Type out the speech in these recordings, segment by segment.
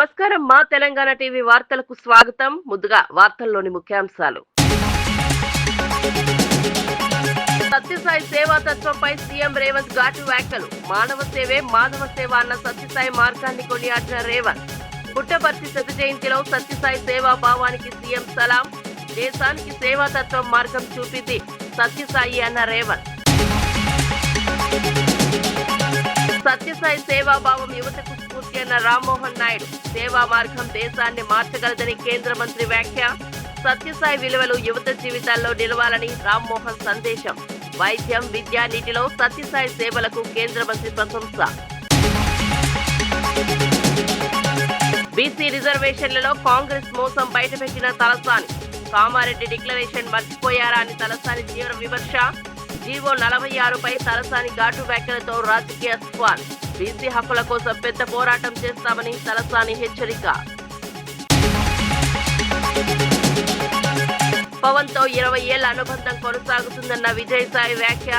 నమస్కారం మా తెలంగాణ టీవీ వార్తలకు స్వాగతం. ముందుగా వార్తల్లోని ముఖ్యాంశాలు. సత్యసాయి సేవా తత్వంపై సీఎం రేవంత్ ఘాటు వ్యాఖ్యలు. మానవ సేవే మాధవ సేవ అన్న సత్యసాయి మార్గాన్ని కొనియాడిన రేవంత్. పుట్టపర్తి శత జయంతిలో సత్యసాయి సేవా భావానికి సీఎం సలాం దేశానికి సేవా తత్వం మార్గం చూపింది సత్యసాయి అన్న రేవంత్. సత్యసాయి సేవాభావం యువతకు స్ఫూర్తి అన్న రామ్మోహన్ నాయుడు. సేవా మార్గం దేశాన్ని మార్చగలదని కేంద్ర మంత్రి వ్యాఖ్య సత్యసాయి విలువలు యువత జీవితాల్లో నిలవాలని రామ్మోహన్ సందేశం. వైద్యం విద్యా నీటిలో సత్యసాయి సేవలకు కేంద్ర మంత్రి ప్రశంస. బీసీ రిజర్వేషన్లలో కాంగ్రెస్ మోసం బయటపెట్టిన తలసాని. కామారెడ్డి డిక్లరేషన్ మర్చిపోయారా అని తలసాని తీవ్ర విమర్శ. జీవో నలభై ఆరుపై తలసాని ఘాటు వ్యాఖ్యలతో రాజకీయ స్క్వాడ్ బీసీ హక్కుల కోసం పెద్ద పోరాటం చేస్తామని తలసాని హెచ్చరిక. పవన్తో ఇరవై ఏళ్ళ అనుబంధం కొనసాగుతుందన్న విజయసాయి వ్యాఖ్య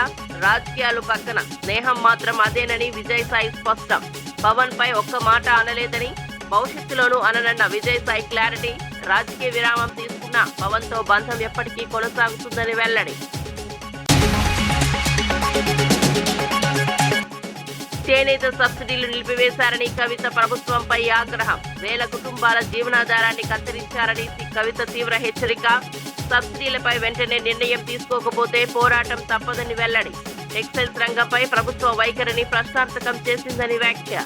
రాజకీయాలు పక్కన. స్నేహం మాత్రం అదేనని విజయసాయి స్పష్టం. పవన్ పై ఒక్క మాట అనలేదని భవిష్యత్తులోనూ అననన్న విజయసాయి క్లారిటీ రాజకీయ విరామం తీసుకున్న పవన్తో బంధం ఎప్పటికీ కొనసాగుతుందని వెల్లడి. చేనేత సబ్సిడీలు నిలిపివేశారని కవిత ప్రభుత్వంపై ఆగ్రహం. వేల కుటుంబాల జీవనాధారాన్ని కత్తిరించారని కవిత తీవ్ర హెచ్చరిక. సబ్సిడీలపై వెంటనే నిర్ణయం తీసుకోకపోతే పోరాటం తప్పదని వెల్లడి. టెక్స్టైల్స్ రంగంపై ప్రభుత్వ వైఖరిని ప్రశ్నార్థకం చేసిందని వ్యాఖ్య.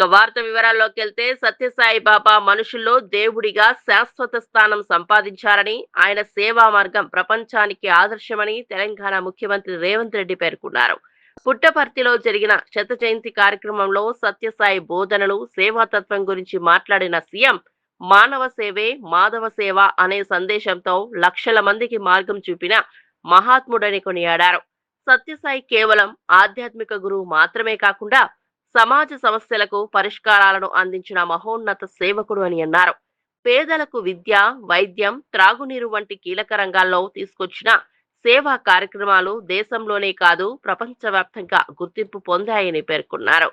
ఇక వార్త వివరాల్లోకి వెళ్తే సత్యసాయి బాబా మనుషుల్లో దేవుడిగా శాశ్వత స్థానం సంపాదించారని ఆయన సేవా మార్గం ప్రపంచానికి ఆదర్శమని తెలంగాణ ముఖ్యమంత్రి రేవంత్ రెడ్డి పేర్కొన్నారు. పుట్టపర్తిలో జరిగిన శత జయంతి కార్యక్రమంలో సత్యసాయి బోధనలు సేవాతత్వం గురించి మాట్లాడిన సీఎం మానవ సేవే మాధవ సేవ అనే సందేశంతో లక్షల మందికి మార్గం చూపిన మహాత్ముడని కొనియాడారు. సత్యసాయి కేవలం ఆధ్యాత్మిక గురువు మాత్రమే కాకుండా సమాజ సమస్యలకు పరిష్కారాలను అందించిన మహోన్నత సేవకుడు అని అన్నారు. పేదలకు విద్య వైద్యం త్రాగునీరు వంటి కీలక రంగాల్లో తీసుకొచ్చిన సేవా కార్యక్రమాలు దేశంలోనే కాదు ప్రపంచవ్యాప్తంగా గుర్తింపు పొందాయని పేర్కొన్నారు.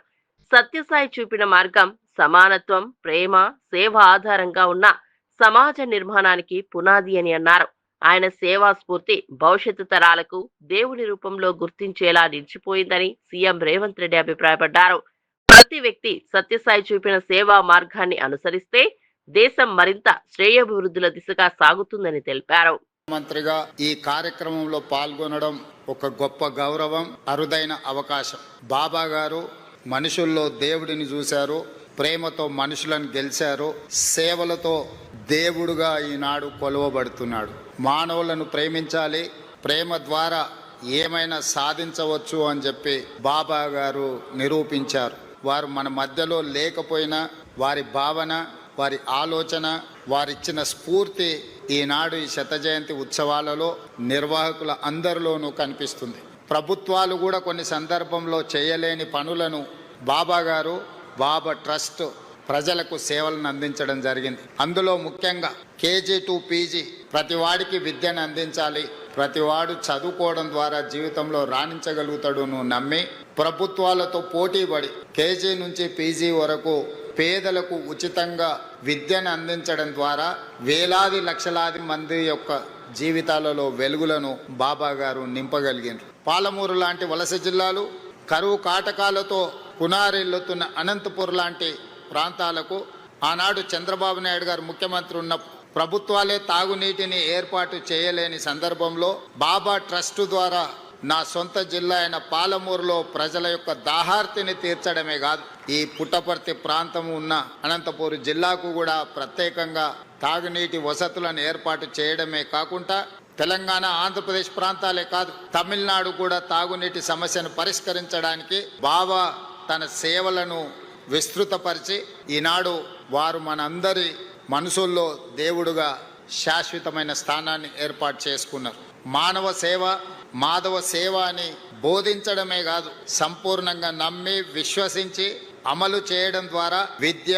సత్యసాయి చూపిన మార్గం సమానత్వం ప్రేమ సేవ ఆధారంగా ఉన్న సమాజ నిర్మాణానికి పునాది అని అన్నారు. ఆయన సేవా స్ఫూర్తి భవిష్యత్తు తరాలకు దేవుని రూపంలో గుర్తించేలా నిలిచిపోయిందని సీఎం రేవంత్ రెడ్డి అభిప్రాయపడ్డారు. ప్రతి వ్యక్తి సత్యసాయి చూపిన సేవా మార్గాన్ని అనుసరిస్తే దేశం మరింత శ్రేయోభివృద్ధుల దిశగా సాగుతుందని తెలిపారు. మంత్రిగా ఈ కార్యక్రమంలో పాల్గొనడం ఒక గొప్ప గౌరవం అరుదైన అవకాశం. బాబా గారు మనుషుల్లో దేవుడిని చూశారు ప్రేమతో మనుషులను గెలిచారు సేవలతో దేవుడుగా ఈనాడు కొలువబడుతున్నాడు. మానవులను ప్రేమించాలి. ప్రేమ ద్వారా ఏమైనా సాధించవచ్చు అని చెప్పి బాబా గారు నిరూపించారు. వారు మన మధ్యలో లేకపోయినా వారి భావన వారి ఆలోచన వారిచ్చిన స్ఫూర్తి ఈనాడు ఈ శత జయంతి ఉత్సవాలలో నిర్వాహకుల అందరిలోనూ కనిపిస్తుంది. ప్రభుత్వాలు కూడా కొన్ని సందర్భంలో చేయలేని పనులను బాబా గారు బాబా ట్రస్ట్ ప్రజలకు సేవలను అందించడం జరిగింది. అందులో ముఖ్యంగా కేజీ టు పీజీ ప్రతి వాడికి విద్యను అందించాలి. ప్రతి వాడు చదువుకోవడం ద్వారా జీవితంలో రాణించగలుగుతాడు నమ్మి ప్రభుత్వాలతో పోటీపడి కేజీ నుంచి పీజీ వరకు పేదలకు ఉచితంగా విద్యను అందించడం ద్వారా వేలాది లక్షలాది మంది యొక్క జీవితాలలో వెలుగులను బాబా గారు నింపగలిగారు పాలమూరు లాంటి వలస జిల్లాలు కరువు కాటకాలతో పునారెల్లుతున్న అనంతపూర్ లాంటి ప్రాంతాలకు ఆనాడు చంద్రబాబు నాయుడు గారు ముఖ్యమంత్రి ఉన్న ప్రభుత్వాలే తాగునీటిని ఏర్పాటు చేయలేని సందర్భంలో బాబా ట్రస్ట్ ద్వారా నా సొంత జిల్లా అయిన పాలమూరులో ప్రజల యొక్క దాహార్తిని తీర్చడమే కాదు ఈ పుట్టపర్తి ప్రాంతం ఉన్న అనంతపూర్ జిల్లాకు కూడా ప్రత్యేకంగా తాగునీటి వసతులను ఏర్పాటు చేయడమే కాకుండా తెలంగాణ ఆంధ్రప్రదేశ్ ప్రాంతాలే కాదు తమిళనాడు కూడా తాగునీటి సమస్యను పరిష్కరించడానికి బాబా తన సేవలను విస్తృతపరిచి ఈనాడు వారు మనందరి మనసుల్లో దేవుడుగా శాశ్వతమైన స్థానాన్ని ఏర్పాటు చేసుకున్నారు. మానవ సేవ మాధవ సేవ అని బోధించడమే కాదు సంపూర్ణంగా నమ్మి విశ్వసించి అమలు చేయడం ద్వారా విద్య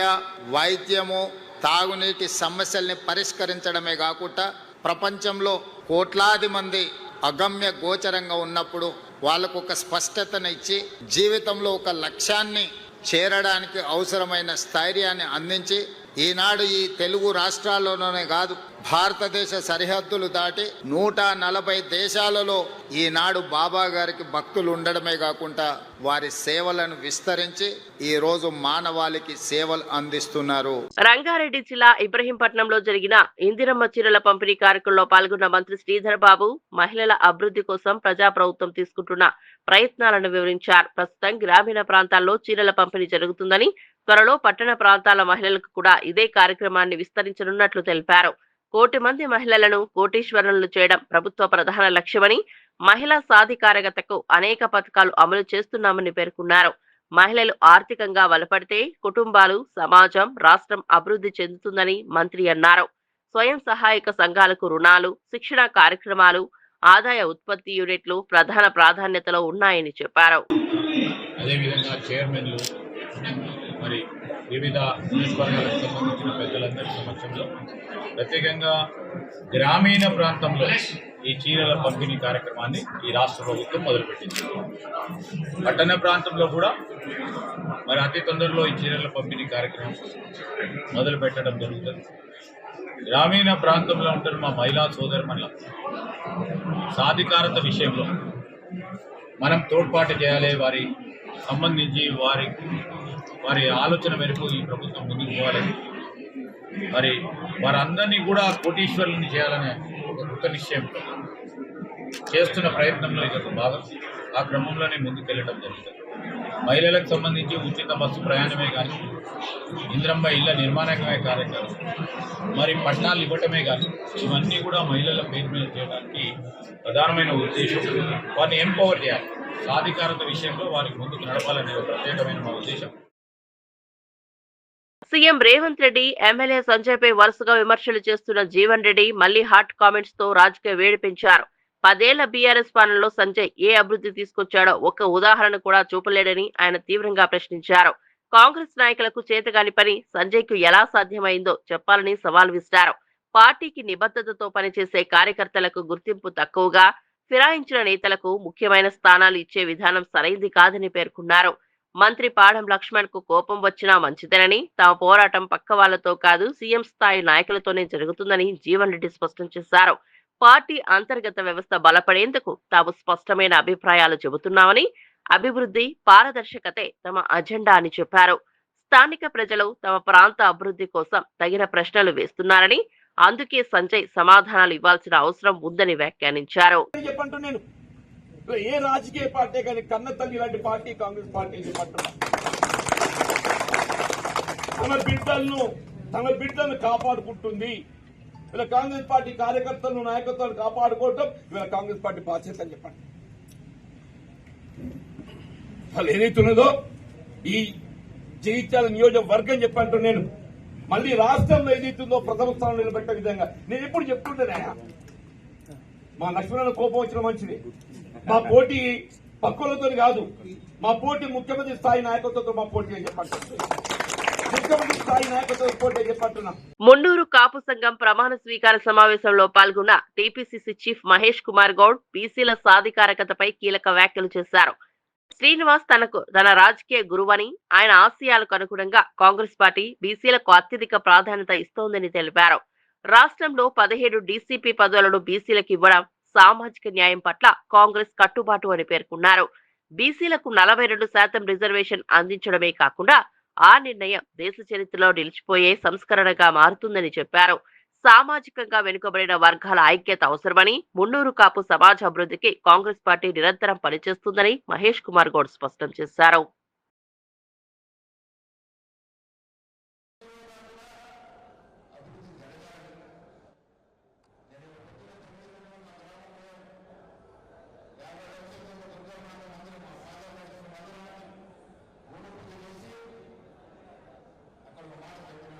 వైద్యము తాగునీటి సమస్యల్ని పరిష్కరించడమే కాకుండా ప్రపంచంలో కోట్లాది మంది అగమ్య గోచరంగా ఉన్నప్పుడు వాళ్ళకు ఒక స్పష్టతను ఇచ్చి జీవితంలో ఒక లక్ష్యాన్ని చేరడానికి అవసరమైన స్థైర్యాన్ని అందించి ఈనాడు ఈ తెలుగు రాష్ట్రాల్లోనే కాదు భారతదేశ సరిహద్దులు దాటి నూట నలభై దేశాలలో ఈనాడు బాబా గారికి భక్తులు ఉండడమే కాకుండా వారి సేవలను విస్తరించి ఈ రోజు మానవాళికి సేవలు అందిస్తున్నారు. రంగారెడ్డి జిల్లా ఇబ్రహీంపట్నంలో జరిగిన ఇందిరమ్మ చీరల పంపిణీ కార్యక్రమంలో పాల్గొన్న మంత్రి శ్రీధర్ బాబు మహిళల అభివృద్ధి కోసం ప్రజా ప్రభుత్వం తీసుకుంటున్న ప్రయత్నాలను వివరించారు. ప్రస్తుతం గ్రామీణ ప్రాంతాల్లో చీరల పంపిణీ జరుగుతుందని త్వరలో పట్టణ ప్రాంతాల మహిళలకు కూడా ఇదే కార్యక్రమాన్ని విస్తరించనున్నట్లు తెలిపారు. కోటి మంది మహిళలను కోటీశ్వరులను చేయడం ప్రభుత్వ ప్రధాన లక్ష్యమని మహిళా సాధికారకతకు అనేక పథకాలు అమలు చేస్తున్నామని పేర్కొన్నారు. మహిళలు ఆర్థికంగా బలపడితే కుటుంబాలు సమాజం రాష్ట్రం అభివృద్ధి చెందుతుందని మంత్రి అన్నారు. స్వయం సహాయక సంఘాలకు రుణాలు శిక్షణ కార్యక్రమాలు ఆదాయ ఉత్పత్తి యూనిట్లు ప్రధాన ప్రాధాన్యతలో ఉన్నాయని చెప్పారు. అదేవిధంగా చైర్మన్లు మరి వివిధ నియోజకవర్గాలకు సంబంధించిన పెద్దలందరి సమక్షంలో ప్రత్యేకంగా గ్రామీణ ప్రాంతంలో ఈ చీరల పంపిణీ కార్యక్రమాన్ని ఈ రాష్ట్ర ప్రభుత్వం మొదలుపెట్టింది. పట్టణ ప్రాంతంలో కూడా మరి అతి తొందరలో ఈ చీరల పంపిణీ కార్యక్రమం మొదలు పెట్టడం జరుగుతుంది. గ్రామీణ ప్రాంతంలో ఉంటున్న మా మహిళా సోదరుమల్ల సాధికారత విషయంలో మనం తోడ్పాటు చేయాలి వారి సంబంధించి వారి వారి ఆలోచన మేరకు ఈ ప్రభుత్వం ముందుకు పోవాలని మరి వారందరినీ కూడా కోటీశ్వరులను చేయాలనే ఒక కృత నిశ్చయం. చేస్తున్న ప్రయత్నంలో ఇది ఒక భాగం. ఆ క్రమంలోనే ముందుకెళ్ళడం జరుగుతుంది. మహిళలకు సంబంధించి ఉచిత బస్సు ప్రయాణమే కానీ ఇంద్రమ్మ ఇళ్ళ నిర్మాణమే కార్యక్రమం. మరి పట్టణాలు ఇవ్వటమే కానీ ఇవన్నీ కూడా మహిళల పేరు మీద చేయడానికి ప్రధానమైన ఉద్దేశం. వారిని ఎంపవర్ చేయాలి. సాధికారత విషయంలో వారికి ముందుకు నడపాలనే ప్రత్యేకమైన మా ఉద్దేశం. సీఎం రేవంత్ రెడ్డి ఎమ్మెల్యే సంజయ్ పై వరుసగా విమర్శలు చేస్తున్న జీవన్ రెడ్డి మళ్ళీ హాట్ కామెంట్స్తో రాజకీయ వేడి పెంచారు. పదేళ్ళ బీఆర్ఎస్ పాలనలో సంజయ్ ఏ అభివృద్ధి తీసుకొచ్చాడో ఒక్క ఉదాహరణ కూడా చూపలేడని ఆయన తీవ్రంగా ప్రశ్నించారు. కాంగ్రెస్ నాయకులకు చేతగాని పని సంజయ్కు ఎలా సాధ్యమైందో చెప్పాలని సవాల్ విసిరారు. పార్టీకి నిబద్ధతతో పనిచేసే కార్యకర్తలకు గుర్తింపు తక్కువగా ఫిరాయించిన నేతలకు ముఖ్యమైన స్థానాలు ఇచ్చే విధానం సరైంది కాదని పేర్కొన్నారు. మంత్రి పాడం లక్ష్మణ్కు కోపం వచ్చినా మంచిదేనని. తమ పోరాటం పక్క వాళ్ళతో కాదు సీఎం స్థాయి నాయకులతోనే జరుగుతుందని జీవన్ రెడ్డి స్పష్టం చేశారు. పార్టీ అంతర్గత వ్యవస్థ బలపడేందుకు తాము స్పష్టమైన అభిప్రాయాలు చెబుతున్నామని అభివృద్ధి పారదర్శకతే తమ అజెండా అని చెప్పారు. స్థానిక ప్రజలు తమ ప్రాంత అభివృద్ధి కోసం తగిన ప్రశ్నలు వేస్తున్నారని అందుకే సంజయ్ సమాధానాలు ఇవ్వాల్సిన అవసరం ఉందని వ్యాఖ్యానించారు. ఏ రాజకీయ పార్టీ కానీ కన్న తల్లి ఇలాంటి పార్టీ కాంగ్రెస్ పార్టీ అని తమ బిడ్డలను తమ బిడ్డలను కాపాడుకుంటుంది. ఇలా కాంగ్రెస్ పార్టీ కార్యకర్తలను నాయకత్వాన్ని కాపాడుకోవటం ఇవాళ కాంగ్రెస్ పార్టీ బాధ్యత అని చెప్పండి అసలు ఏదైతున్నదో ఈ జగిత్యాల నియోజకవర్గం చెప్పంటూ నేను. మళ్ళీ రాష్ట్రంలో ఏదైతుందో ప్రథమ స్థానం నిలబెట్టే విధంగా. నేను ఎప్పుడు చెప్తుంటేనే మా లక్ష్మణ కోపం వచ్చిన మంచిది. మా పోటీ పక్కులతో కాదు. మా పోటీ ముఖ్యమంత్రి స్థాయి నాయకత్వంతో మా పోటీ అని చెప్పండి ముఖ్యమంత్రి స్థాయి నాయకత్వం పోటీ అని చెప్పంటున్నా. మున్నూరు కాపు సంఘం ప్రమాణ స్వీకార సమావేశంలో పాల్గొన్న టీపీసీసీ చీఫ్ మహేష్ కుమార్ గౌడ్ బీసీల సాధికారకతపై కీలక వ్యాఖ్యలు చేశారు. శ్రీనివాస్ తనకు తన రాజకీయ గురువని ఆయన ఆశయాలకు అనుగుణంగా కాంగ్రెస్ పార్టీ బీసీలకు అత్యధిక ప్రాధాన్యత ఇస్తోందని తెలిపారు. రాష్ట్రంలో పదిహేడు డీసీపీ పదవులను బీసీలకు ఇవ్వడం సామాజిక న్యాయం పట్ల కాంగ్రెస్ కట్టుబాటు అని పేర్కొన్నారు. బీసీలకు నలభై రెండు శాతం రిజర్వేషన్ అందించడమే కాకుండా ఆ నిర్ణయం దేశ చరిత్రలో నిలిచిపోయే సంస్కరణగా మారుతుందని చెప్పారు. సామాజికంగా వెనుకబడిన వర్గాల ఐక్యత అవసరమని మున్నూరు కాపు సమాజ అభివృద్ధికి కాంగ్రెస్ పార్టీ నిరంతరం పనిచేస్తుందని మహేష్ కుమార్ గౌడ్ స్పష్టం చేశారు.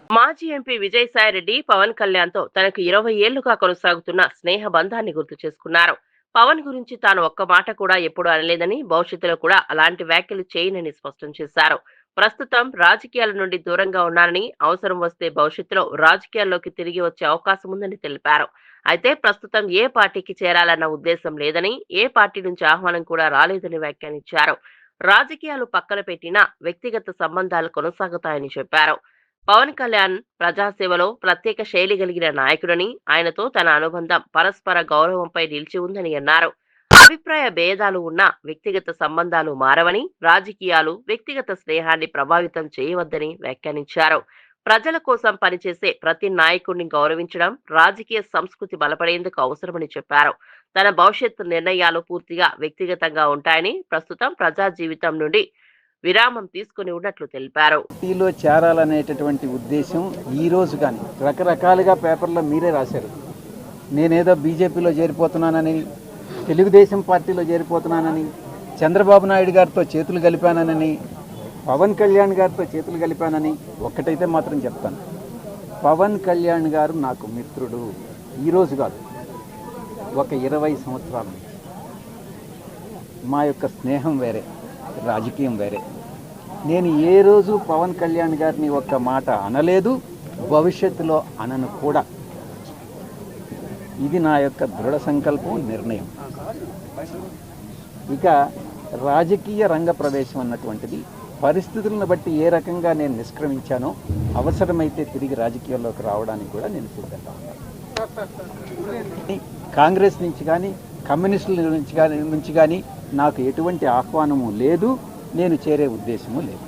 మాజీ ఎంపీ విజయసాయిరెడ్డి పవన్ కళ్యాణ్తో తనకు ఇరవై ఏళ్ళుగా కొనసాగుతున్న స్నేహ బంధాన్ని గుర్తు చేసుకున్నారు. పవన్ గురించి తాను ఒక్క మాట కూడా ఎప్పుడు అనలేదని భవిష్యత్తులో కూడా అలాంటి వ్యాఖ్యలు చేయనని స్పష్టం చేశారు. ప్రస్తుతం రాజకీయాల నుండి దూరంగా ఉన్నానని అవసరం వస్తే భవిష్యత్తులో రాజకీయాల్లోకి తిరిగి వచ్చే అవకాశం ఉందని తెలిపారు. అయితే ప్రస్తుతం ఏ పార్టీకి చేరాలన్న ఉద్దేశం లేదని ఏ పార్టీ నుంచి ఆహ్వానం కూడా రాలేదని వ్యాఖ్యానించారు. రాజకీయాలు పక్కన పెట్టినా వ్యక్తిగత సంబంధాలు కొనసాగుతాయని చెప్పారు. పవన్ కళ్యాణ్ ప్రజాసేవలో ప్రత్యేక శైలి కలిగిన నాయకుడని ఆయనతో తన అనుబంధం పరస్పర గౌరవంపై నిలిచి ఉందని అన్నారు. అభిప్రాయ భేదాలు ఉన్న వ్యక్తిగత సంబంధాలు మారవని రాజకీయాలు వ్యక్తిగత స్నేహాన్ని ప్రభావితం చేయవద్దని వ్యాఖ్యానించారు. ప్రజల కోసం పనిచేసే ప్రతి నాయకుడిని గౌరవించడం రాజకీయ సంస్కృతి బలపడేందుకు అవసరమని చెప్పారు. తన భవిష్యత్తు నిర్ణయాలు పూర్తిగా వ్యక్తిగతంగా ఉంటాయని ప్రస్తుతం ప్రజా జీవితం నుండి విరామం తీసుకుని ఉన్నట్లు తెలిపారు. పార్టీలో చేరాలనేటటువంటి ఉద్దేశం ఈ రోజు కానీ రకరకాలుగా పేపర్లో మీరే రాశారు. నేనేదో బీజేపీలో చేరిపోతున్నానని తెలుగుదేశం పార్టీలో చేరిపోతున్నానని చంద్రబాబు నాయుడు గారితో చేతులు కలిపానని పవన్ కళ్యాణ్ గారితో చేతులు కలిపానని ఒక్కటైతే మాత్రం చెప్తాను. పవన్ కళ్యాణ్ గారు నాకు మిత్రుడు. ఈరోజు కాదు ఒక ఇరవై సంవత్సరాల నుంచి. మా యొక్క స్నేహం వేరే. రాజకీయం వేరే. నేను ఏ రోజు పవన్ కళ్యాణ్ గారిని ఒక్క మాట అనలేదు భవిష్యత్తులో అనను కూడా. ఇది నా యొక్క దృఢ సంకల్పం నిర్ణయం. ఇక రాజకీయ రంగ ప్రవేశం అన్నటువంటిది పరిస్థితులను బట్టి ఏ రకంగా నేను నిష్క్రమించానో అవసరమైతే తిరిగి రాజకీయాల్లోకి రావడానికి కూడా నేను సిద్ధంగా ఉన్నాను. కాంగ్రెస్ నుంచి కానీ కమ్యూనిస్టుల నుంచి కానీ నుంచి కానీ నాకు ఎటువంటి ఆహ్వానము లేదు నేను చేరే ఉద్దేశము లేదు.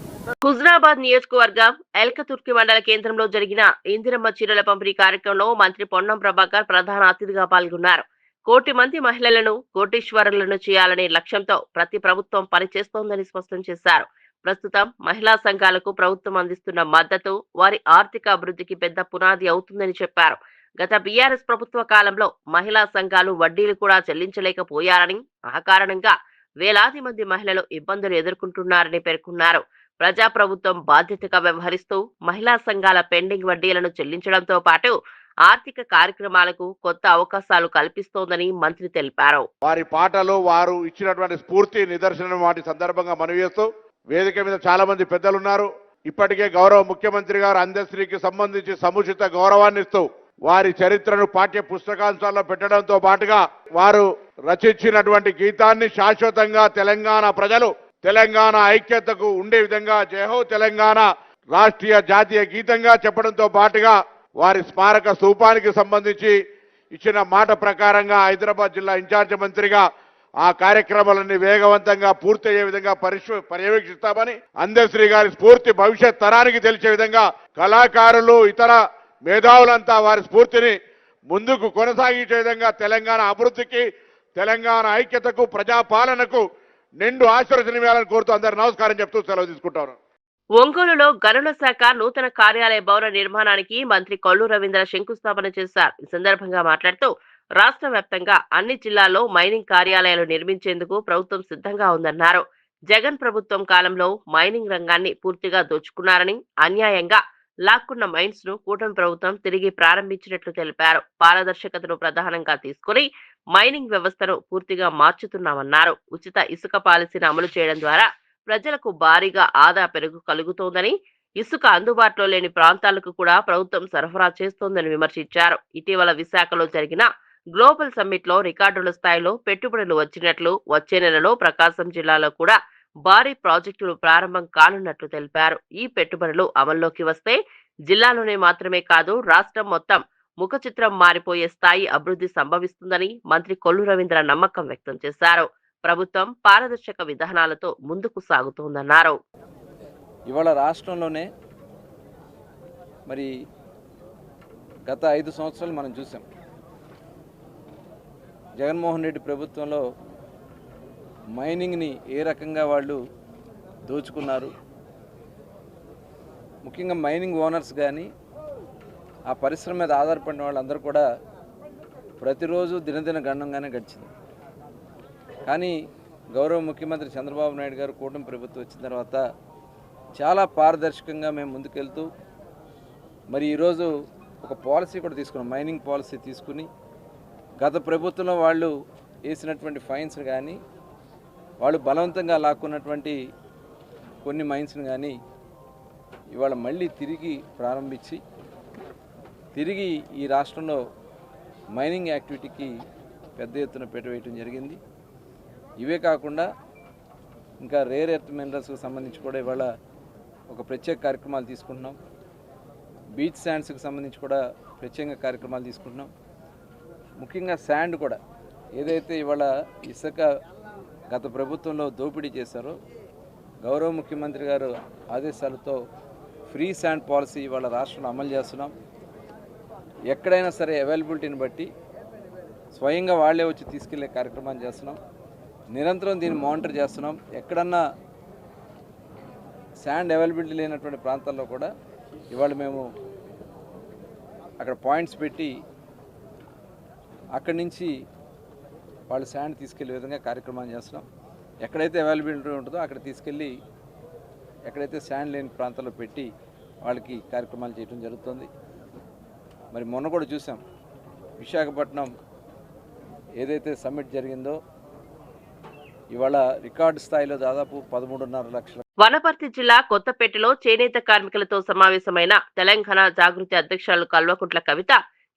హుజరాబాద్ నియోజకవర్గం ఎల్కతుర్కి మండల కేంద్రంలో జరిగిన ఇందిరమ్మ చీరల పంపిణీ కార్యక్రమంలో మంత్రి పొన్నం ప్రభాకర్ ప్రధాన అతిథిగా పాల్గొన్నారు. కోటి మంది మహిళలను కోటీశ్వరులను చేయాలనే లక్ష్యంతో ప్రతి ప్రభుత్వం పనిచేస్తోందని స్పష్టం చేశారు. ప్రస్తుతం మహిళా సంఘాలకు ప్రభుత్వం అందిస్తున్న మద్దతు వారి ఆర్థిక అభివృద్ధికి పెద్ద పునాది అవుతుందని చెప్పారు. గత బీఆర్ఎస్ ప్రభుత్వ కాలంలో మహిళా సంఘాలు వడ్డీలు కూడా చెల్లించలేకపోయారని ఆ కారణంగా వేలాది మంది మహిళలు ఇబ్బందులు ఎదుర్కొంటున్నారని పేర్కొన్నారు. ప్రజా ప్రభుత్వం బాధ్యతగా వ్యవహరిస్తూ మహిళా సంఘాల పెండింగ్ వడ్డీలను చెల్లించడంతో పాటు ఆర్థిక కార్యక్రమాలకు కొత్త అవకాశాలు కల్పిస్తోందని మంత్రి తెలిపారు. వారి పాటలు వారు ఇచ్చినటువంటి స్ఫూర్తి నిదర్శనం వాటి సందర్భంగా మనవి చేస్తూ వేదిక మీద చాలా మంది పెద్దలు ఉన్నారు ఇప్పటికే గౌరవ ముఖ్యమంత్రి గారు అందశ్రీకి సంబంధించి సముచిత గౌరవాన్ని ఇస్తూ వారి చరిత్రను పాఠ్య పుస్తకాంశాల్లో పెట్టడంతో పాటుగా వారు రచించినటువంటి గీతాన్ని శాశ్వతంగా తెలంగాణ ప్రజలు తెలంగాణ ఐక్యతకు ఉండే విధంగా జయహో తెలంగాణ రాష్ట్రీయ జాతీయ గీతంగా చెప్పడంతో పాటుగా వారి స్మారక స్థూపానికి సంబంధించి ఇచ్చిన మాట ప్రకారంగా హైదరాబాద్ జిల్లా ఇన్ఛార్జ్ మంత్రిగా ఆ కార్యక్రమాలన్నీ వేగవంతంగా పూర్తయ్యే విధంగా పరిశు పర్యవేక్షిస్తామని అందశ్రీ గారి స్ఫూర్తి భవిష్యత్ తరానికి తెలిసే విధంగా కళాకారులు ఇతర మేధావులంతా వారి స్ఫూర్తిని ముందుకు కొనసాగించే విధంగా తెలంగాణ అభివృద్ధికి తెలంగాణ ఐక్యతకు ప్రజాపాలనకు నిండు ఆశీర్వచనమేయాలని కోరుతూ అందరు నమస్కారం చెప్తూ సెలవు తీసుకుంటాను. ఒంగోలులో గనుల శాఖ నూతన కార్యాలయ భవన నిర్మాణానికి మంత్రి కొల్లు రవీంద్ర శంకుస్థాపన చేశారు. ఈ సందర్భంగా మాట్లాడుతూ రాష్ట్ర వ్యాప్తంగా అన్ని జిల్లాల్లో మైనింగ్ కార్యాలయాలు నిర్మించేందుకు ప్రభుత్వం సిద్ధంగా ఉందన్నారు. జగన్ ప్రభుత్వం కాలంలో మైనింగ్ రంగాన్ని పూర్తిగా దోచుకున్నారని అన్యాయంగా లాక్కున్న మైన్స్ను కూటమి ప్రభుత్వం తిరిగి ప్రారంభించినట్లు తెలిపారు. పారదర్శకతను ప్రధానంగా తీసుకుని మైనింగ్ వ్యవస్థను పూర్తిగా మార్చుతున్నామన్నారు. ఉచిత ఇసుక పాలసీని అమలు చేయడం ద్వారా ప్రజలకు భారీగా ఆదా పెరుగు కలుగుతోందని ఇసుక అందుబాటులో లేని ప్రాంతాలకు కూడా ప్రభుత్వం సరఫరా చేస్తోందని విమర్శించారు. ఇటీవల విశాఖలో జరిగిన గ్లోబల్ సమ్మిట్లో రికార్డుల స్థాయిలో పెట్టుబడులు వచ్చినట్లు వచ్చే నెలలో ప్రకాశం జిల్లాలో కూడా భారీ ప్రాజెక్టులు ప్రారంభం కానున్నట్లు తెలిపారు. ఈ పెట్టుబడులు అమల్లోకి వస్తే జిల్లాలోనే మాత్రమే కాదు రాష్ట్రం మొత్తం ముఖ చిత్రం మారిపోయే స్థాయి అభివృద్ధి సంభవిస్తుందని మంత్రి కొల్లు రవీంద్ర నమ్మకం వ్యక్తం చేశారు. ప్రభుత్వం పారదర్శక విధానాలతో ముందుకు సాగుతోందన్నారు. ఇవాళ రాష్ట్రంలోనే మరి గత ఐదు సంవత్సరాలు మనం చూసాం. జగన్మోహన్ రెడ్డి ప్రభుత్వంలో మైనింగ్ని ఏ రకంగా వాళ్ళు దోచుకున్నారు. ముఖ్యంగా మైనింగ్ ఓనర్స్ కానీ ఆ పరిశ్రమ మీద ఆధారపడిన వాళ్ళందరూ కూడా ప్రతిరోజు దినదిన గండంగానే గడిచింది. కానీ గౌరవ ముఖ్యమంత్రి చంద్రబాబు నాయుడు గారు కూటమి ప్రభుత్వం వచ్చిన తర్వాత చాలా పారదర్శకంగా మేము ముందుకెళ్తూ మరి ఈరోజు ఒక పాలసీ కూడా తీసుకున్నాం మైనింగ్ పాలసీ తీసుకుని గత ప్రభుత్వంలో వాళ్ళు వేసినటువంటి ఫైన్స్ కానీ వాళ్ళు బలవంతంగా లాక్కున్నటువంటి కొన్ని మైన్స్ని కానీ ఇవాళ మళ్ళీ తిరిగి ప్రారంభించి తిరిగి ఈ రాష్ట్రంలో మైనింగ్ యాక్టివిటీకి పెద్ద ఎత్తున పెట్టవేయటం జరిగింది. ఇవే కాకుండా ఇంకా రేర్ ఎర్త్ మినరల్స్కి సంబంధించి కూడా ఇవాళ ఒక ప్రత్యేక కార్యక్రమాలు తీసుకుంటున్నాం. బీచ్ శాండ్స్కి సంబంధించి కూడా ప్రత్యేకంగా కార్యక్రమాలు తీసుకుంటున్నాం. ముఖ్యంగా శాండ్ కూడా ఏదైతే ఇవాళ ఇసుక గత ప్రభుత్వంలో దోపిడీ చేశారో గౌరవ ముఖ్యమంత్రి గారు ఆదేశాలతో ఫ్రీ శాండ్ పాలసీ ఇవాళ రాష్ట్రంలో అమలు చేస్తున్నాం. ఎక్కడైనా సరే అవైలబిలిటీని బట్టి స్వయంగా వాళ్ళే వచ్చి తీసుకెళ్ళే కార్యక్రమాన్ని చేస్తున్నాం. నిరంతరం దీన్ని మానిటర్ చేస్తున్నాం. ఎక్కడన్నా శాండ్ అవైలబిలిటీ లేనటువంటి ప్రాంతాల్లో కూడా ఇవాళ మేము అక్కడ పాయింట్స్ పెట్టి అక్కడి నుంచి వాళ్ళు శాండ్ తీసుకెళ్ళే విధంగా కార్యక్రమాన్ని చేస్తున్నాం. ఎక్కడైతే అవైలబిలిటీ ఉంటుందో అక్కడ తీసుకెళ్ళి ఎక్కడైతే శాండ్ లేని ప్రాంతాల్లో పెట్టి వాళ్ళకి కార్యక్రమాలు చేయడం జరుగుతుంది. మరి మొన్న కూడా చూసాం. విశాఖపట్నం ఏదైతే సమ్మిట్ జరిగిందో ఇవాళ రికార్డు స్థాయిలో దాదాపు పదమూడున్నర లక్షల వనపర్తి జిల్లా కొత్తపేటలో చేనేత కార్మికులతో సమావేశమైన తెలంగాణ జాగృతి అధ్యక్షురాలు కల్వకుంట్ల కవిత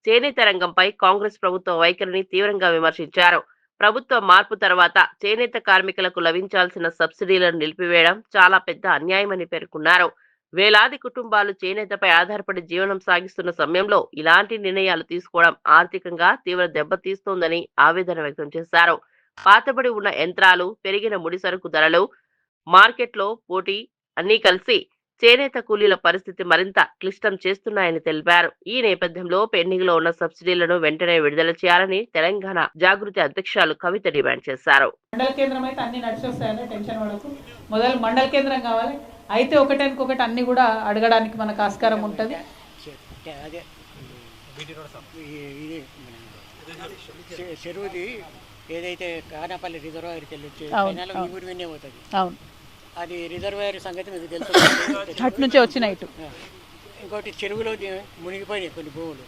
చేనేత రంగంపై కాంగ్రెస్ ప్రభుత్వ వైఖరిని తీవ్రంగా విమర్శించారు. ప్రభుత్వ మార్పు తర్వాత చేనేత కార్మికులకు లభించాల్సిన సబ్సిడీలను నిలిపివేయడం చాలా పెద్ద అన్యాయమని పేర్కొన్నారు. వేలాది కుటుంబాలు చేనేతపై ఆధారపడి జీవనం సాగిస్తున్న సమయంలో ఇలాంటి నిర్ణయాలు తీసుకోవడం ఆర్థికంగా తీవ్ర దెబ్బతీస్తోందని ఆవేదన వ్యక్తం చేశారు. పాతబడి ఉన్న యంత్రాలు పెరిగిన ముడి సరుకు ధరలు మార్కెట్లో పోటీ అన్నీ కలిసి చేనేత కూలీల పరిస్థితి మరింత క్లిష్టం చేస్తున్నాయని తెలిపారు. ఈ నేపథ్యంలో పెండింగ్లో ఉన్న సబ్సిడీలను వెంటనే విడుదల చేయాలని తెలంగాణ జాగృతి అధ్యక్షులు కవిత డిమాండ్ చేశారు. మండల కేంద్రం అయితే అన్ని నడిచి వస్తాయని టెన్షన్ మొదలు మండల కేంద్రం కావాలి అయితే ఒకటానికొకటి అన్ని కూడా అడగడానికి మనకు ఆస్కారం ఉంటుంది. చెరువుది ఏదైతే కానాపల్లి రిజర్వాయర్కి వెళ్ళి వచ్చే అవును, ఫైనల్ ఈ ఊరి విన్నే పోతుంది. అవును. అది రిజర్వాయర్ సంగతి మీకు తెలుసు అటు నుంచే వచ్చిన ఇటు. ఇంకోటి చెరువులో మునిగిపోయినాయి కొన్ని భూములు.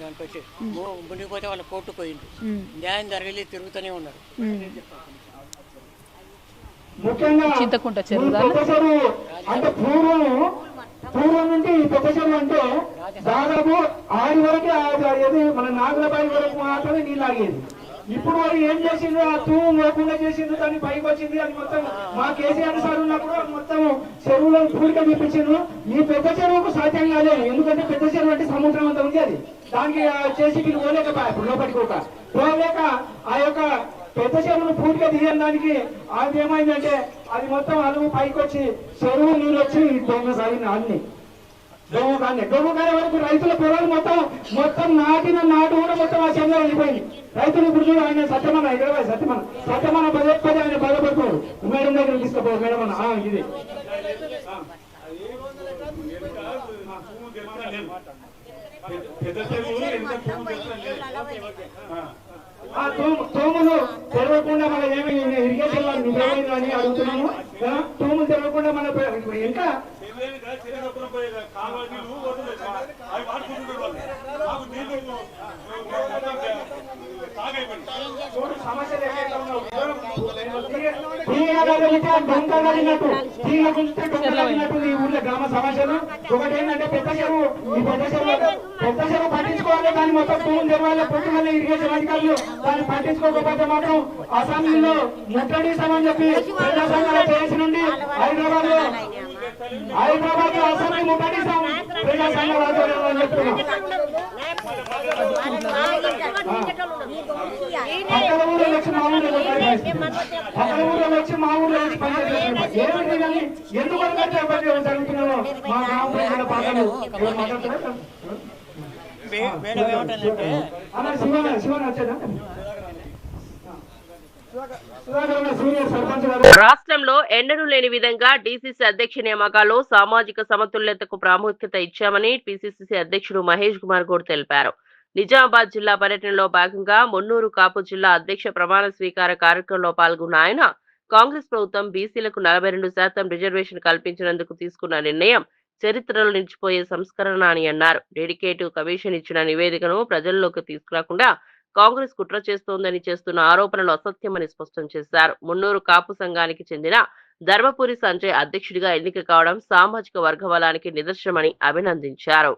దానికి వచ్చి మునిగిపోతే వాళ్ళ కోర్టు పోయింది. న్యాయం జరగలేదు తిరుగుతూనే ఉన్నారు. చింతకుంట చెరువు చెరువు అంటే పూర్వం పూర్వం నుండి ఈ పెద్ద చెరువు అంటే దాదాపు ఆరు వరకు అది మన నాగులబాయి వరకు మాత్రమే నీళ్ళు ఆగేది. ఇప్పుడు వారు ఏం చేసిండ్రు? ఆ తూము లేకుండా చేసిండ్రు. దాన్ని పైకి వచ్చింది. అది మొత్తం మా కేసీఆర్ సార్ ఉన్నప్పుడు అది మొత్తం చెరువులో పూడిక చూపించిండ్రు ఈ పెద్ద చెరువుకు సాధ్యం కాలేదు ఎందుకంటే పెద్ద చెరువు అంటే సముద్రం అంతా ఉంది అది. దానికి చేసి పోలేకపోయా ఇప్పుడు లోపలికి ఒక పోలేక ఆ యొక్క పెద్ద చెరువును పూర్తిగా తీయడానికి అది ఏమైందంటే అది మొత్తం అలుగు పైకి వచ్చి చెరువు నీళ్ళు వచ్చి దొంగ సాగిన అన్ని దొంగ కానీ దొంగ కానీ వరకు రైతుల పొలాలు మొత్తం మొత్తం నాటిన నాటు కూడా మొత్తం ఆ చెరువులో వెళ్ళిపోయింది రైతులు ఇప్పుడు చూడు ఆయన సత్యమన్న హైదరాబాద్ సత్యమన్న సత్యమన్న పదే పదే ఆయన బాధపడుతున్నాడు మేడం దగ్గర తీసుకుపో మేడం అన్న ఆ, ఇది ఆ తోములు తెరవకుండా మన ఏమి ఇరిగేషన్ వాళ్ళు నిజమైంది అని అడుగుతున్నాము. తోములు తెరవకుండా మన ఇంకా కావాలి సమస్యలు ఎక్కడ ఉన్నావు. తీగ ఈ ఊర్లో గ్రామ సమస్యలు ఒకటి ఏంటంటే పెద్ద చెరువు ఈ పెద్ద చెరువు పెద్ద చెరువు పట్టించుకోవాలి దాన్ని మొత్తం భూమి తెరవాలి పొట్టుమల్ల ఇరిగేషన్ అధికారులు దాన్ని పట్టించుకోకపోతే మాత్రం అసెంబ్లీలో ముట్టడిస్తామని చెప్పి ప్రజా సంఘాల చేసి నుండి హైదరాబాద్లో హైదరాబాద్ అసెంబ్లీ ముట్టడిస్తాం ప్రజా సంఘాల ఆధ్వర్యంలో చెప్తున్నాం పక్కన ఊళ్ళో వచ్చి మా ఊళ్ళో పక్కన ఊళ్ళో వచ్చి మా ఊళ్ళో ఏమిటి కానీ ఎందుకు ఎవరు జరుగుతున్నారో మా గ్రామ ప్రజల పాటలు మాట్లాడుతున్నారా? శివన శివన వచ్చేదా సుధాకర్ అన్న సీనియర్ సర్పంచ్ గారు రాష్ట్రంలో ఎన్నడూ లేని విధంగా డిసిసి అధ్యక్ష నియామకాల్లో సామాజిక సమతుల్యతకు ప్రాముఖ్యత ఇచ్చామని పిసిసిసి అధ్యక్షుడు మహేష్ కుమార్ గౌడ్ తెలిపారు. నిజామాబాద్ జిల్లా పర్యటనలో భాగంగా మున్నూరు కాపు జిల్లా అధ్యక్ష ప్రమాణ స్వీకార కార్యక్రమంలో పాల్గొన్న ఆయన కాంగ్రెస్ ప్రభుత్వం బీసీలకు నలభై రెండు శాతం రిజర్వేషన్ కల్పించినందుకు తీసుకున్న నిర్ణయం చరిత్రలో నిలిచిపోయే సంస్కరణ అని అన్నారు. డెడికేటివ్ కమిషన్ ఇచ్చిన నివేదికను ప్రజల్లోకి తీసుకురాకుండా కాంగ్రెస్ కుట్ర చేస్తోందని చేస్తున్న ఆరోపణలు అసత్యమని స్పష్టం చేశారు. మున్నూరు కాపు సంఘానికి చెందిన ధర్మపురి సంజయ్ అధ్యక్షుడిగా ఎన్నిక కావడం సామాజిక వర్గబలానికి నిదర్శనమని అభినందించారు.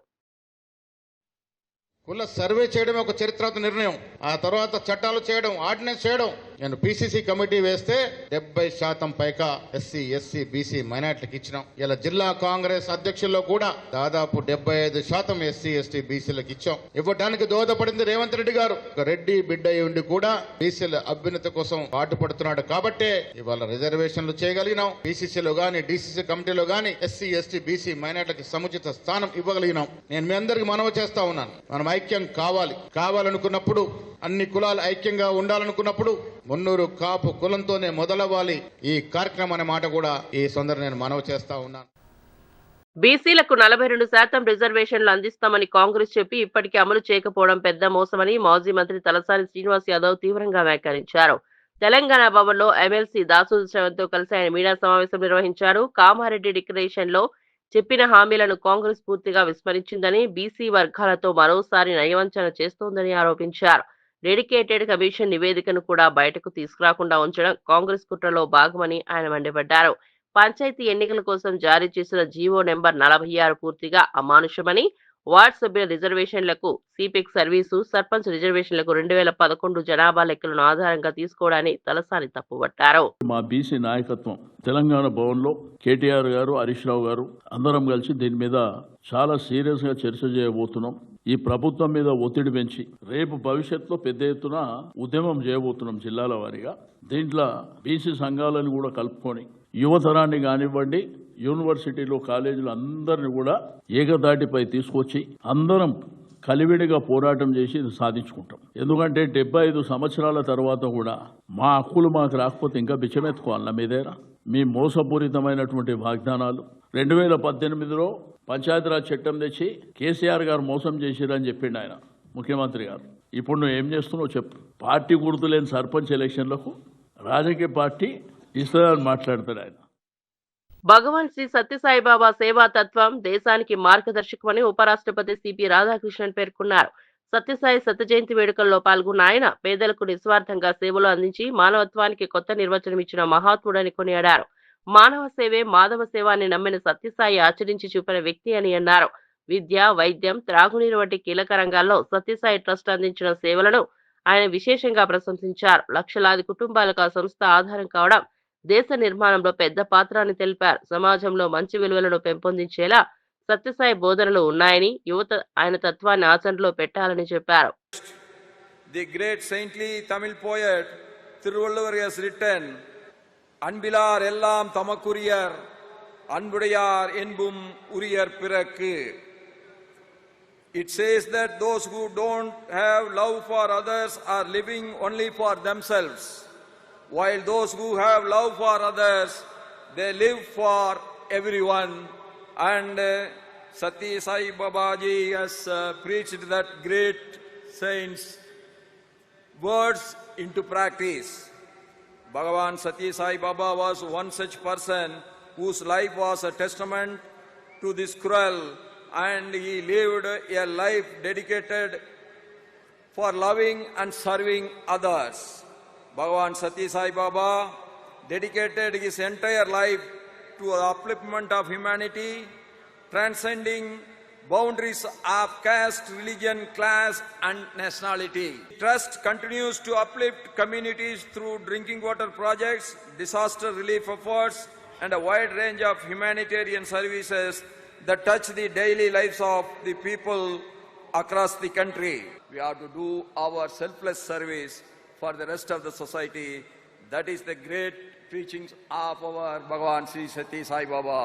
కుల సర్వే చేయడం ఒక చరిత్రాత్మక నిర్ణయం. ఆ తర్వాత చట్టాలు చేయడం ఆర్డినెన్స్ చేయడం నేను పిసిసి కమిటీ వేస్తే డెబ్బై శాతం పైగా ఎస్సీ ఎస్సీ బీసీ మైనార్టీలకు ఇచ్చినాం. ఇలా జిల్లా కాంగ్రెస్ అధ్యక్షుల్లో కూడా దాదాపు డెబ్బై ఐదు శాతం ఎస్సీ ఎస్టీ బీసీలకు ఇచ్చాం. ఇవ్వడానికి దోహదపడింది రేవంత్ రెడ్డి గారు. ఒక రెడ్డి బిడ్డ అయి ఉండి కూడా బీసీల అభ్యున్నత కోసం పాటుపడుతున్నాడు కాబట్టే ఇవాళ రిజర్వేషన్లు చేయగలిగినాం. పిసిసిలో గాని డిసిసి కమిటీలో గాని ఎస్సీ ఎస్టీ బీసీ మైనార్టీలకు సముచిత స్థానం ఇవ్వగలిగినాం. నేను మీ అందరికి మనవి చేస్తా ఉన్నాను. మనం ఐక్యం కావాలి. కావాలనుకున్నప్పుడు అన్ని కులాలు ఐక్యంగా ఉండాలనుకున్నప్పుడు మున్నూరు కాపు కులంతోనే మొదలవ్వాలి ఈ కార్యక్రమం అనే మాట కూడా ఈ సొందర నేను మనవి చేస్తా ఉన్నాను. బీసీలకు నలభై రెండు శాతం రిజర్వేషన్లు అందిస్తామని కాంగ్రెస్ చెప్పి ఇప్పటికీ అమలు చేయకపోవడం పెద్ద మోసమని మాజీ మంత్రి తలసాని శ్రీనివాస్ యాదవ్ తీవ్రంగా వ్యాఖ్యానించారు. తెలంగాణ భవన్లో ఎమ్మెల్సీ దాసు శ్రవణ్తో కలిసి ఆయన మీడియా సమావేశం నిర్వహించారు. కామారెడ్డి డిక్లరేషన్లో చెప్పిన హామీలను కాంగ్రెస్ పూర్తిగా విస్మరించిందని బీసీ వర్గాలతో మరోసారి నయవంచన చేస్తోందని ఆరోపించారు. డెడికేటెడ్ కమిషన్ నివేదికను కూడా బయటకు తీసుకురాకుండా ఉంచడం కాంగ్రెస్ కుట్రలో భాగమని ఆయన మండిపడ్డారు. పంచాయతీ ఎన్నికల కోసం జారీ చేసిన జీవో నెంబర్ నలభై ఆరు పూర్తిగా అమానుషమని వార్డ్ సభ్యుల రిజర్వేషన్లకు సిపిక్ సర్వీసు సర్పంచ్ రిజర్వేషన్లకు రెండు వేల పదకొండు జనాభా లెక్కలను ఆధారంగా తీసుకోవడాన్ని తలసాని తప్పుపట్టారు. మా బీసీ నాయకత్వం తెలంగాణ భవన్లో కేటీఆర్ గారు హరీష్ రావు గారు అందరం కలిసి దీని మీద చాలా సీరియస్గా చర్చ చేయబోతున్నాం. ఈ ప్రభుత్వం మీద ఒత్తిడి పెంచి రేపు భవిష్యత్తులో పెద్ద ఎత్తున ఉద్యమం చేయబోతున్నాం జిల్లాల వారీగా. దీంట్లో బీసీ సంఘాలను కూడా కలుపుకొని యువతరాన్ని కానివ్వండి యూనివర్సిటీలో కాలేజీలు అందరిని కూడా ఏకదాటిపై తీసుకొచ్చి అందరం కలివిడిగా పోరాటం చేసి ఇది సాధించుకుంటాం. ఎందుకంటే డెబ్బై ఐదు సంవత్సరాల తర్వాత కూడా మా హక్కులు మాకు రాకపోతే ఇంకా బిచ్చమెత్తుకోవాలి నా మీదేరా. మీ మోసపూరితమైనటువంటి వాగ్దానాలు. రెండు వేల పద్దెనిమిదిలో పంచాయతీరాజ్ చట్టం తెచ్చి కేసీఆర్ గారు మోసం చేసిరని చెప్పిండు ఆయన ముఖ్యమంత్రి గారు. ఇప్పుడు నువ్వు ఏం చేస్తున్నావు చెప్పు. పార్టీ గుర్తులేని సర్పంచ్ ఎలక్షన్లకు రాజకీయ పార్టీ ఇస్తుందని మాట్లాడతాడు ఆయన. భగవాన్ శ్రీ సత్యసాయిబాబా సేవా తత్వం దేశానికి మార్గదర్శకమని ఉపరాష్ట్రపతి సిపి రాధాకృష్ణన్ పేర్కొన్నారు. సత్యసాయి సత్య జయంతి వేడుకల్లో పాల్గొన్న ఆయన పేదలకు నిస్వార్థంగా సేవలు అందించి మానవత్వానికి కొత్త నిర్వచనం ఇచ్చిన మహాత్ముడని కొనియాడారు. మానవ సేవే మాధవ సేవ అని నమ్మిన సత్యసాయి ఆచరించి చూపిన వ్యక్తి అని అన్నారు. విద్య వైద్యం త్రాగునీరు వంటి కీలక రంగాల్లో సత్యసాయి ట్రస్ట్ అందించిన సేవలను ఆయన విశేషంగా ప్రశంసించారు. లక్షలాది కుటుంబాలకు ఆ సంస్థ ఆధారం కావడం దేశ నిర్మాణంలో పెద్ద పాత్ర అని తెలిపారు సమాజంలో మంచి విలువలను పెంపొందించేలా సత్యసాయి బోధనలు ఉన్నాయని యువత ఆయన తత్వాన్ని ఆచరణలో పెట్టాలని చెప్పారు The great saintly Tamil poet Thiruvalluvar has written, அன்பிலார் எல்லாம் தமக்குரியர் அன்புடையார் என்பும் உரியர் பிறக்கு It says that those who don't have love for others are living only for themselves, while those who have love for others, they live for everyone. And uh, Sati Sai Babaji has uh, preached that great saints' words into practice. Bhagavan Sati Sai Baba was one such person whose life was a testament to this cruel and he lived a life dedicated for loving and serving others. Bhagavan Sati Sai Baba dedicated his entire life to the upliftment of humanity, transcending boundaries of caste, religion, class, and nationality. Trust continues to uplift communities through drinking water projects, disaster relief efforts, and a wide range of humanitarian services that touch the daily lives of the people across the country. We have to do our selfless service for the rest of the society. That is the great preachings of our Bhagavan Sri Sati Sai Baba.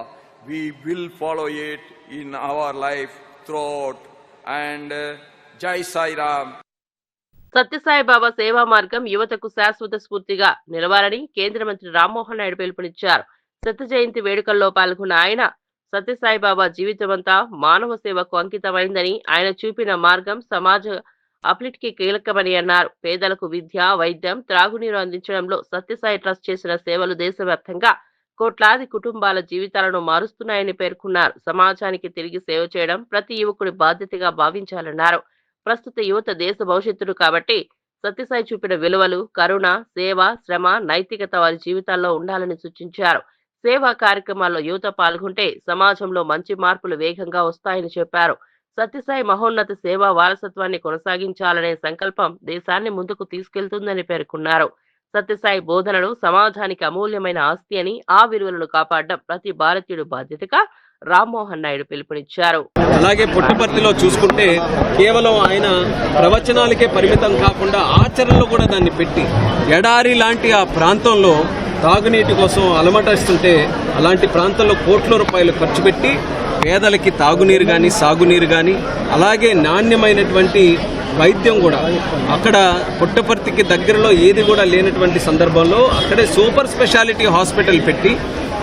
We will follow it in our life throughout. And uh, Jai Sai Ram. Sathya Sai Baba సేవా మార్గం యువతకు శాశ్వత స్ఫూర్తిగా నిలవాలని కేంద్ర మంత్రి రామ్మోహన్ నాయుడు పిలుపునిచ్చారు సత్య జయంతి వేడుకల్లో పాల్గొన్న ఆయన సత్యసాయి బాబా జీవితమంతా మానవ సేవకు అంకితమైందని ఆయన చూపిన మార్గం సమాజ అప్లిట్కి కీలకమని అన్నారు. పేదలకు విద్య వైద్యం త్రాగునీరు అందించడంలో సత్యసాయి ట్రస్ట్ చేసిన సేవలు దేశవ్యాప్తంగా కోట్లాది కుటుంబాల జీవితాలను మారుస్తున్నాయని పేర్కొన్నారు. సమాజానికి తిరిగి సేవ చేయడం ప్రతి యువకుడి బాధ్యతగా భావించాలన్నారు. ప్రస్తుత యువత దేశ భవిష్యత్తుడు కాబట్టి సత్యసాయి చూపిన విలువలు కరుణ సేవ శ్రమ నైతికత వారి జీవితాల్లో ఉండాలని సూచించారు. సేవా కార్యక్రమాల్లో యువత పాల్గొంటే సమాజంలో మంచి మార్పులు వేగంగా వస్తాయని చెప్పారు. సత్యసాయి మహోన్నత సేవా వారసత్వాన్ని కొనసాగించాలనే సంకల్పం దేశాన్ని ముందుకు తీసుకెళ్తుందని పేర్కొన్నారు. సత్యసాయి బోధనలు సమాజానికి అమూల్యమైన ఆస్తి అని ఆ విలువలను కాపాడడం ప్రతి భారతీయుడు బాధ్యతగా రామ్మోహన్ నాయుడు పిలుపునిచ్చారు. అలాగే పుట్టపర్తిలో చూసుకుంటే కేవలం ఆయన ప్రవచనాలకే పరిమితం కాకుండా ఆచరణలో కూడా దాన్ని పెట్టి ఎడారి లాంటి ఆ ప్రాంతంలో తాగునీటి కోసం అలమటిస్తుంటే అలాంటి ప్రాంతంలో కోట్ల రూపాయలు ఖర్చు పెట్టి పేదలకి తాగునీరు కానీ సాగునీరు కానీ అలాగే నాణ్యమైనటువంటి వైద్యం కూడా. అక్కడ పుట్టపర్తికి దగ్గరలో ఏది కూడా లేనటువంటి సందర్భంలో అక్కడే సూపర్ స్పెషాలిటీ హాస్పిటల్ పెట్టి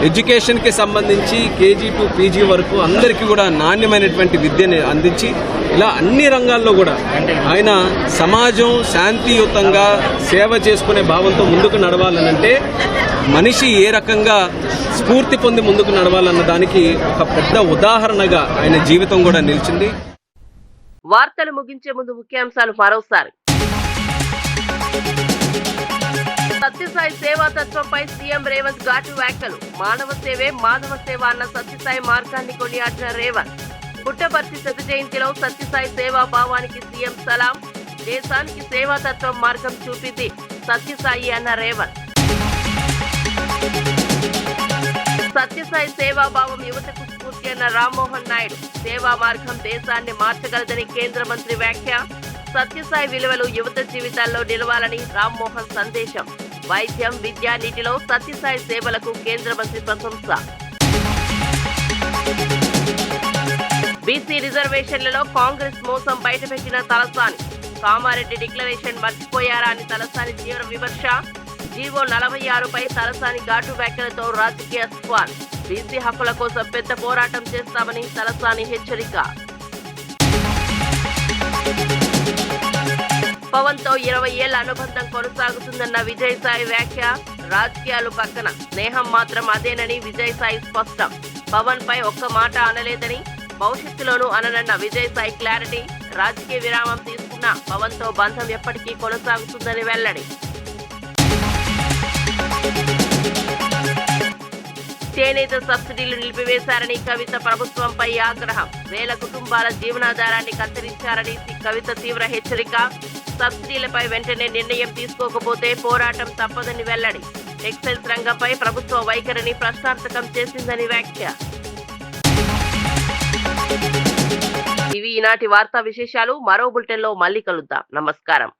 ఎడ్యుకేషన్కి సంబంధించి కేజీ టు పీజీ వరకు అందరికీ కూడా నాణ్యమైనటువంటి విద్యని అందించి ఇలా అన్ని రంగాల్లో కూడా ఆయన సమాజం శాంతియుతంగా సేవ చేసుకునే భావంతో ముందుకు నడవాలనంటే మనిషి ఏ రకంగా స్ఫూర్తి పొంది ముందుకు నడవాలన్న దానికి ఒక పెద్ద ఉదాహరణగా ఆయన జీవితం కూడా నిలిచింది. వార్తలు ముగించే ముందు ముఖ్యాంశాలు మరోసారి. సత్యసాయి సేవా తత్వంపై సీఎం రేవంత్ ఘాటు వ్యాఖ్యలు. మానవ సేవే మాధవ సేవ అన్న సత్యసాయి మార్గాన్ని కొనియాడిన రేవంత్. పుట్టపర్తి శత జయంతిలో సత్యసాయి సేవా భావానికి సీఎం సలాం దేశానికి సేవా తత్వం మార్గం చూపింది సత్యసాయి అన్న రేవంత్. సత్యసాయి సేవాభావం యువతకు స్ఫూర్తి అన్న రామ్మోహన్ నాయుడు. సేవా మార్గం దేశాన్ని మార్చగలదని కేంద్ర మంత్రి వ్యాఖ్య. సత్యసాయి విలువలు యువత జీవితాల్లో నిలవాలని రామ్మోహన్ సందేశం. వైద్యం విద్యా నీటిలో సత్యసాయి సేవలకు కేంద్ర మంత్రి ప్రశంస. బీసీ రిజర్వేషన్లలో కాంగ్రెస్ మోసం బయటపెట్టిన తలసాని. కామారెడ్డి డిక్లరేషన్ మర్చిపోయారా అని తలసాని తీవ్ర విమర్శ. జీవో నలభై ఆరుపై తలసాని ఘాటు వ్యాఖ్యలతో రాజకీయ స్క్వాన్ బీసీ హక్కుల కోసం పెద్ద పోరాటం చేస్తామని తలసాని హెచ్చరిక. పవన్తో ఇరవై ఏళ్ళ అనుబంధం కొనసాగుతుందన్న విజయసాయి వ్యాఖ్య రాజకీయాలు పక్కన. స్నేహం మాత్రం అదేనని విజయసాయి స్పష్టం. పవన్ పై ఒక్క మాట అనలేదని భవిష్యత్తులోనూ అననన్న విజయసాయి క్లారిటీ రాజకీయ విరామం తీసుకున్న పవన్తో బంధం ఎప్పటికీ కొనసాగుతుందని వెల్లడి. చేనేత సబ్సిడీలు నిలిపివేశారని కవిత ప్రభుత్వంపై ఆగ్రహం. వేల కుటుంబాల జీవనాధారాన్ని కత్తిరించారని కవిత తీవ్ర హెచ్చరిక. సబ్సిడీలపై వెంటనే నిర్ణయం తీసుకోకపోతే పోరాటం తప్పదని వెల్లడి. టెక్స్టైల్స్ రంగంపై ప్రభుత్వ వైఖరిని ప్రశ్నార్థకం చేసిందని వ్యాఖ్య. ఇవి ఈనాటి వార్తా విశేషాలు. మరో బులెటిన్లో మళ్ళీ కలుద్దాం. నమస్కారం.